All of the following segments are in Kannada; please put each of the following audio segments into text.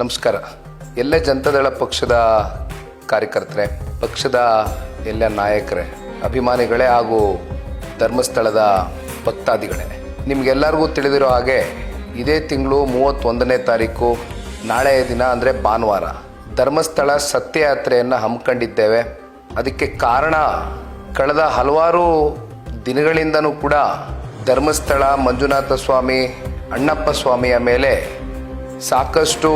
ನಮಸ್ಕಾರ. ಎಲ್ಲ ಜನತಾದಳ ಪಕ್ಷದ ಕಾರ್ಯಕರ್ತರೆ, ಪಕ್ಷದ ಎಲ್ಲ ನಾಯಕರೇ, ಅಭಿಮಾನಿಗಳೇ ಹಾಗೂ ಧರ್ಮಸ್ಥಳದ ಭಕ್ತಾದಿಗಳೇ, ನಿಮಗೆಲ್ಲರಿಗೂ ತಿಳಿದಿರೋ ಹಾಗೆ ಇದೇ ತಿಂಗಳು ಮೂವತ್ತೊಂದನೇ ತಾರೀಕು, ನಾಳೆಯ ದಿನ ಅಂದರೆ ಭಾನುವಾರ. ಧರ್ಮಸ್ಥಳ ಸತ್ಯಯಾತ್ರೆಯನ್ನು ಹಮ್ಮಿಕೊಂಡಿದ್ದೇವೆ. ಅದಕ್ಕೆ ಕಾರಣ ಕಳೆದ ಹಲವಾರು ದಿನಗಳಿಂದನೂ ಕೂಡ ಧರ್ಮಸ್ಥಳ ಮಂಜುನಾಥ ಸ್ವಾಮಿ, ಅಣ್ಣಪ್ಪ ಸ್ವಾಮಿಯ ಮೇಲೆ ಸಾಕಷ್ಟು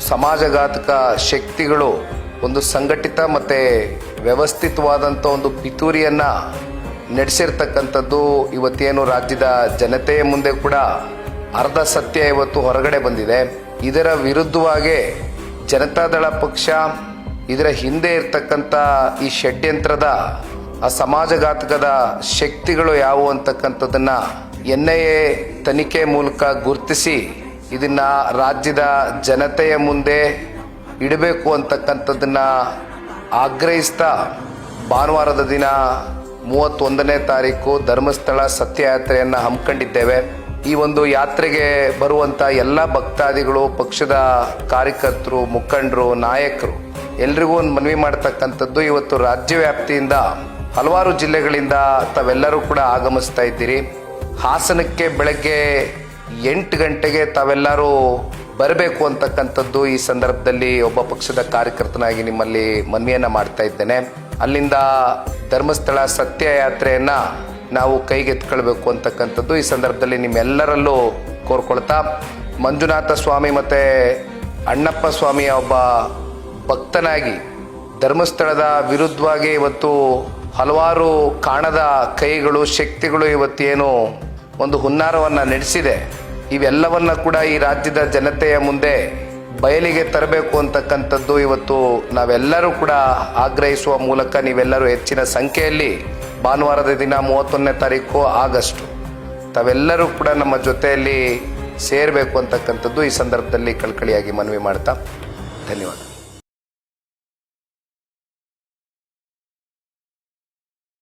ಸಮಾಜಘಾತಕ ಶಕ್ತಿಗಳು ಒಂದು ಸಂಘಟಿತ ಮತ್ತು ವ್ಯವಸ್ಥಿತವಾದಂಥ ಒಂದು ಪಿತೂರಿಯನ್ನು ನಡೆಸಿರ್ತಕ್ಕಂಥದ್ದು ಇವತ್ತೇನು ರಾಜ್ಯದ ಜನತೆಯ ಮುಂದೆ ಕೂಡ ಅರ್ಧ ಸತ್ಯ ಇವತ್ತು ಹೊರಗಡೆ ಬಂದಿದೆ. ಇದರ ವಿರುದ್ಧವಾಗಿ ಜನತಾದಳ ಪಕ್ಷ ಇದರ ಹಿಂದೆ ಇರ್ತಕ್ಕಂಥ ಈ ಷಡ್ಯಂತ್ರದ ಆ ಸಮಾಜಘಾತಕದ ಶಕ್ತಿಗಳು ಯಾವುವು ಅಂತಕ್ಕಂಥದ್ದನ್ನು ಎನ್ ಐ ಎ ತನಿಖೆ ಮೂಲಕ ಗುರುತಿಸಿ ಇದನ್ನ ರಾಜ್ಯದ ಜನತೆಯ ಮುಂದೆ ಇಡಬೇಕು ಅಂತಕ್ಕಂಥದ್ದನ್ನ ಆಗ್ರಹಿಸ್ತಾ ಭಾನುವಾರದ ದಿನ ಮೂವತ್ತೊಂದನೇ ತಾರೀಕು ಧರ್ಮಸ್ಥಳ ಸತ್ಯಯಾತ್ರೆಯನ್ನು ಹಮ್ಮಿಕೊಂಡಿದ್ದೇವೆ. ಈ ಒಂದು ಯಾತ್ರೆಗೆ ಬರುವಂತ ಎಲ್ಲ ಭಕ್ತಾದಿಗಳು, ಪಕ್ಷದ ಕಾರ್ಯಕರ್ತರು, ಮುಖಂಡರು, ನಾಯಕರು, ಎಲ್ರಿಗೂ ಒಂದು ಮನವಿ ಮಾಡ್ತಕ್ಕಂಥದ್ದು ಇವತ್ತು ರಾಜ್ಯ ವ್ಯಾಪ್ತಿಯಿಂದ ಹಲವಾರು ಜಿಲ್ಲೆಗಳಿಂದ ತಾವೆಲ್ಲರೂ ಕೂಡ ಆಗಮಿಸ್ತಾ ಇದ್ದೀರಿ. ಹಾಸನಕ್ಕೆ ಬೆಳಗ್ಗೆ ಎಂಟು ಗಂಟೆಗೆ ತಾವೆಲ್ಲರೂ ಬರಬೇಕು ಅಂತಕ್ಕಂಥದ್ದು ಈ ಸಂದರ್ಭದಲ್ಲಿ ಒಬ್ಬ ಪಕ್ಷದ ಕಾರ್ಯಕರ್ತನಾಗಿ ನಿಮ್ಮಲ್ಲಿ ಮನವಿಯನ್ನು ಮಾಡ್ತಾ ಇದ್ದೇನೆ. ಅಲ್ಲಿಂದ ಧರ್ಮಸ್ಥಳ ಸತ್ಯ ಯಾತ್ರೆಯನ್ನ ನಾವು ಕೈಗೆತ್ಕೊಳ್ಬೇಕು ಅಂತಕ್ಕಂಥದ್ದು ಈ ಸಂದರ್ಭದಲ್ಲಿ ನಿಮ್ಮೆಲ್ಲರಲ್ಲೂ ಕೋರ್ಕೊಳ್ತಾ, ಮಂಜುನಾಥ ಸ್ವಾಮಿ ಮತ್ತೆ ಅಣ್ಣಪ್ಪ ಸ್ವಾಮಿಯ ಒಬ್ಬ ಭಕ್ತನಾಗಿ ಧರ್ಮಸ್ಥಳದ ವಿರುದ್ಧವಾಗಿ ಇವತ್ತು ಹಲವಾರು ಕಾಣದ ಕೈಗಳು, ಶಕ್ತಿಗಳು ಇವತ್ತೇನು ಒಂದು ಹುನ್ನಾರವನ್ನ ನಡೆಸಿದೆ. ಇವೆಲ್ಲವನ್ನ ಕೂಡ ಈ ರಾಜ್ಯದ ಜನತೆಯ ಮುಂದೆ ಬಯಲಿಗೆ ತರಬೇಕು ಅಂತಕ್ಕಂಥದ್ದು ಇವತ್ತು ನಾವೆಲ್ಲರೂ ಕೂಡ ಆಗ್ರಹಿಸುವ ಮೂಲಕ ನೀವೆಲ್ಲರೂ ಹೆಚ್ಚಿನ ಸಂಖ್ಯೆಯಲ್ಲಿ ಭಾನುವಾರದ ದಿನ ಮೂವತ್ತೊಂದನೇ ತಾರೀಕು ಆಗಸ್ಟ್. ತಾವೆಲ್ಲರೂ ಕೂಡ ನಮ್ಮ ಜೊತೆಯಲ್ಲಿ ಸೇರಬೇಕು ಅಂತಕ್ಕಂಥದ್ದು ಈ ಸಂದರ್ಭದಲ್ಲಿ ಕಳ್ಕಳಿಯಾಗಿ ಮನವಿ ಮಾಡ್ತಾ ಧನ್ಯವಾದ.